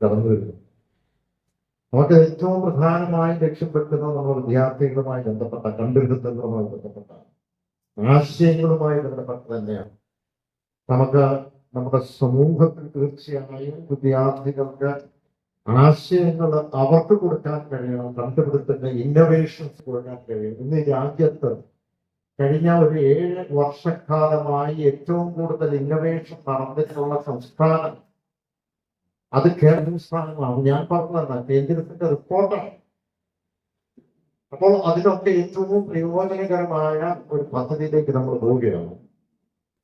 കടന്നു വരുന്നു നമുക്ക് ഏറ്റവും പ്രധാനമായി ലക്ഷ്യപ്പെടുത്തുന്നത് നമ്മൾ വിദ്യാർത്ഥികളുമായി ബന്ധപ്പെട്ട കണ്ടുപിടുത്തങ്ങളുമായി ബന്ധപ്പെട്ടാണ് ആശയങ്ങളുമായി ബന്ധപ്പെട്ട് തന്നെയാണ്. നമുക്ക് നമ്മുടെ സമൂഹത്തിൽ തീർച്ചയായും വിദ്യാർത്ഥികൾക്ക് ആശയങ്ങൾ അവർക്ക് കൊടുക്കാൻ കഴിയണം കണ്ടുപിടുത്തങ്ങൾ ഇന്നോവേഷൻസ് കൊടുക്കാൻ കഴിയണം. ഇന്ന് രാജ്യത്ത് കഴിഞ്ഞ ഒരു ഏഴ് വർഷക്കാലമായി ഏറ്റവും കൂടുതൽ ഇന്നോവേഷൻ നടന്നിട്ടുള്ള സംസ്ഥാനം അത് കേരള സ്ഥാനങ്ങളാണ്. ഞാൻ പറഞ്ഞതാണ് കേന്ദ്രത്തിന്റെ റിപ്പോർട്ടാണ്. അപ്പോൾ അതിനൊക്കെ ഏറ്റവും പ്രയോജനകരമായ ഒരു പദ്ധതിയിലേക്ക് നമ്മൾ പോവുകയാണ്.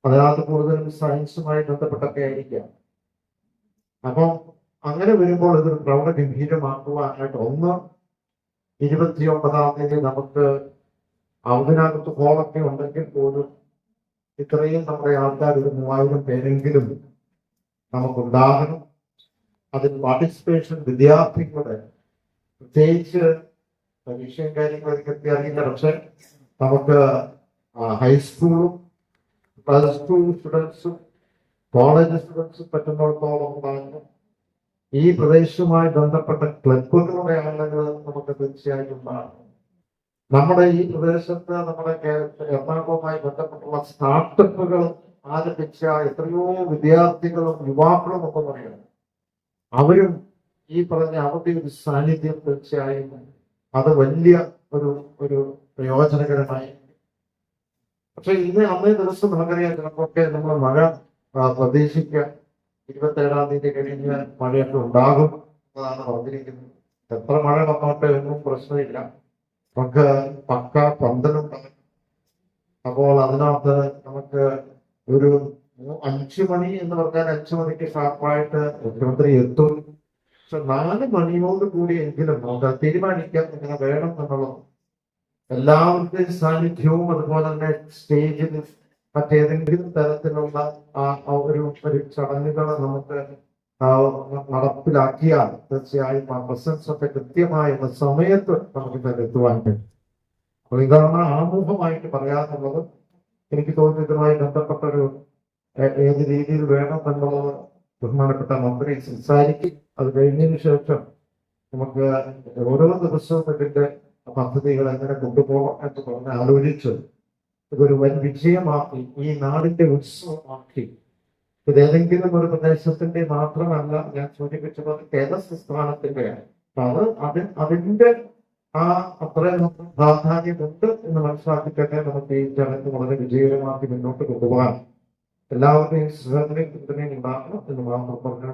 അതിനകത്ത് കൂടുതലും സയൻസുമായി ബന്ധപ്പെട്ടൊക്കെ ആയിരിക്കാം. അപ്പോൾ അങ്ങനെ വരുമ്പോൾ ഇതൊരു പ്രൗഢഗംഭീരമാക്കുവാനായിട്ട് ഒന്ന് ഇരുപത്തി ഒമ്പതാം തീയതി നമുക്ക് അതിനകത്ത് ഹോളൊക്കെ ഉണ്ടെങ്കിൽ പോലും ഇത്രയും നമ്മുടെ ആൾക്കാർ ഒരു മൂവായിരം പേരെങ്കിലും നമുക്കുണ്ടാകണം. അതിൽ പാർട്ടിസിപ്പേഷൻ വിദ്യാർത്ഥികളുടെ പ്രത്യേകിച്ച് പരീക്ഷയും കാര്യങ്ങളൊക്കെ അറിയില്ല. പക്ഷെ നമുക്ക് ഹൈസ്കൂളും പ്ലസ് ടു സ്റ്റുഡൻസും കോളേജ് സ്റ്റുഡൻസും പറ്റുന്നിടത്തോളം പറഞ്ഞു ഈ പ്രദേശവുമായി ബന്ധപ്പെട്ട ക്ലബുകളുടെ ആളുകൾ നമുക്ക് തീർച്ചയായിട്ടും ഉണ്ടാകും നമ്മുടെ ഈ പ്രദേശത്ത് നമ്മുടെ എറണാകുളവുമായി ബന്ധപ്പെട്ടുള്ള സ്റ്റാർട്ടപ്പുകൾ ആരംഭിച്ച എത്രയോ വിദ്യാർത്ഥികളും യുവാക്കളും ഒക്കെ പറയണം അവരും ഈ പറഞ്ഞ അവരുടെ ഒരു സാന്നിധ്യം തീർച്ചയായും അത് വലിയ ഒരു ഒരു പ്രയോജനകരമായി. പക്ഷെ ഇന്ന് അന്നേ ദിവസം നമുക്കറിയാം ചിലപ്പോഴൊക്കെ നമ്മൾ മഴ പ്രതീക്ഷിക്കുക ഇരുപത്തേഴാം തീയതി കഴിഞ്ഞ് മഴയൊക്കെ ഉണ്ടാകും എന്നതാണ് പറഞ്ഞിരിക്കുന്നത്. എത്ര മഴ വന്നോട്ടെ ഒന്നും പ്രശ്നമില്ല. നമുക്ക് പക്ക പന്തലുണ്ടാകും. അപ്പോൾ അതിനകത്ത് നമുക്ക് ഒരു അഞ്ചു മണി എന്ന് പറഞ്ഞാൽ അഞ്ചു മണിക്ക് ഷാർപ്പായിട്ട് മുഖ്യമന്ത്രി എത്തും. പക്ഷെ നാല് മണിയോട് കൂടി എങ്കിലും നമുക്ക് തീരുമാനിക്കാം ഇങ്ങനെ വേണം എന്നുള്ളത്. എല്ലാവരുടെയും സാന്നിധ്യവും അതുപോലെ തന്നെ സ്റ്റേജിൽ മറ്റേതെങ്കിലും തരത്തിലുള്ള ആ ഒരു ഒരു ചടങ്ങുകൾ നമുക്ക് നടപ്പിലാക്കിയാൽ തീർച്ചയായും ആ പ്രസൻസ് ഒക്കെ കൃത്യമായ സമയത്ത് നമുക്ക് തന്നെ എത്തുവാൻ കഴിയും. അപ്പൊ ഇതാണ് ആമുഖമായിട്ട് പറയാന്നുള്ളത് എനിക്ക് തോന്നുന്നു ഇതുമായി ബന്ധപ്പെട്ട ഒരു ഏത് രീതിയിൽ വേണം എന്നുള്ളത് ബഹുമാനപ്പെട്ട മന്ത്രി സംസാരിക്കും. അത് കഴിഞ്ഞതിന് ശേഷം നമുക്ക് ഓരോ ദിവസവും ഇതിന്റെ പദ്ധതികൾ എങ്ങനെ കൊണ്ടുപോകാം എന്ന് പറഞ്ഞ് ആലോചിച്ച് ഇതൊരു വൻ വിജയമാക്കി ഈ നാടിന്റെ ഉത്സവമാക്കി. ഇത് ഏതെങ്കിലും ഒരു പ്രദേശത്തിന്റെ മാത്രമല്ല ഞാൻ സൂചിപ്പിച്ചത് കേരള സംസ്ഥാനത്തിന്റെയാണ് അത് അതിൽ അതിന്റെ ആ അത്രയും പ്രാധാന്യമുണ്ട് എന്ന് മനസ്സിലാക്കി തന്നെ നമുക്ക് ഈ ചടങ്ങ് വളരെ വിജയകരമാക്കി മുന്നോട്ട് കൊണ്ടുപോകാൻ എല്ലാവരുടെയും സഹകരണയും പിന്തുണയും ഉണ്ടാകണം എന്ന് മാത്രം പറഞ്ഞു